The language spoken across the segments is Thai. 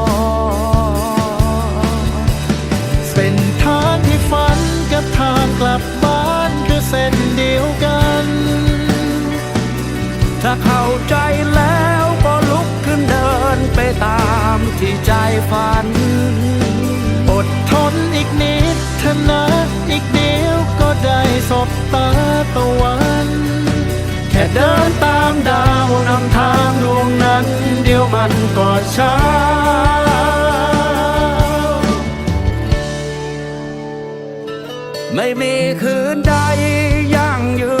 ก ถ้าเข้าใจแล้วก็ลุกขึ้นเดินไปตามที่ใจฝัน อดทนอีกนิดเถอะนะอีกเดียวก็ได้สบตาตะวัน แค่เดินตามดาวนำทางดวงนั้น เดี๋ยวมันก็เช้าไม่มีคืนใดยั่งยืน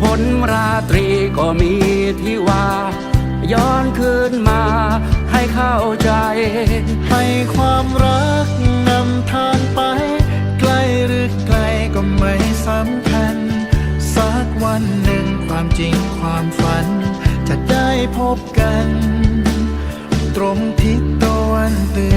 ผลราตรีก็มีที่ว่า ย้อนคืนมาให้เข้าใจ ให้ความรักนำทางไปไกล้หรือไกลก็ไม่สำคัญ สักวันหนึ่งความจริงความฝัน จะได้พบกัน ตรงทิศตะวันเตื